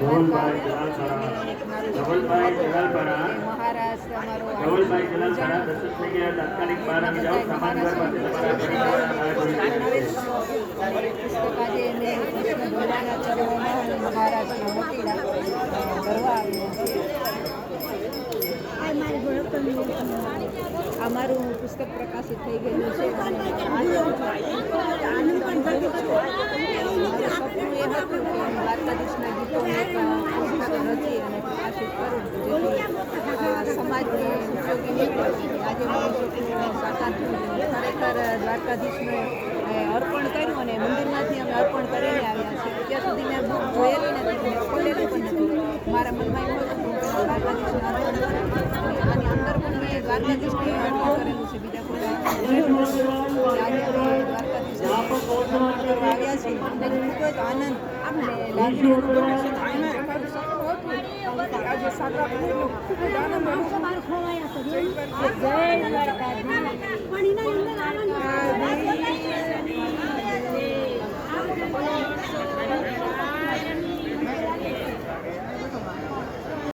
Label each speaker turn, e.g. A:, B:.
A: ધવલભાઈ ધવલભાઈ જલાલપરા
B: મહારાષ્ટ્ર અમારો
A: ધવલભાઈ જલાલપરા દસક થઈ ગયા તાત્કાલિક બહાર આવી જાઓ. સમાન ઘર પાસે તમારા
B: અમારું પુસ્તક પ્રકાશિત થઈ ગયું છે અને આનંદ આનંદ અનુભવું છું મારું સપનું એ હતું કે ગીતો રચી અને પ્રકાશિત કરું જેથી સમાજને ઉપયોગી નીકળે આજે મારું સપનું સાકાર થયું ખરેખર દ્વારકાધીશને અર્પણ કર્યું અને મંદિરમાંથી અમે અર્પણ કરીને આવ્યા છીએ અત્યાર સુધી મેં બુક જોયેલી નથી ખોલેલી પણ નથી મારા મનમાં એવું હતું દ્વારકાધીશને અર્પણ અને અંદર પણ મેં દ્વારકાધીશને અર્પણ કરેલું છે બીજા કોઈ કરેલું નથી. આજે અમે દ્વારકાધીશને અર્પણ કરવા આવ્યા છીએ અને ખૂબ જ આનંદ અને લાગણી અનુભવે છે અને અમારું સપનું હતું આજે થયું ખૂબ જ આનંદ. અનુભવ
C: જય દ્વારકાધીશ.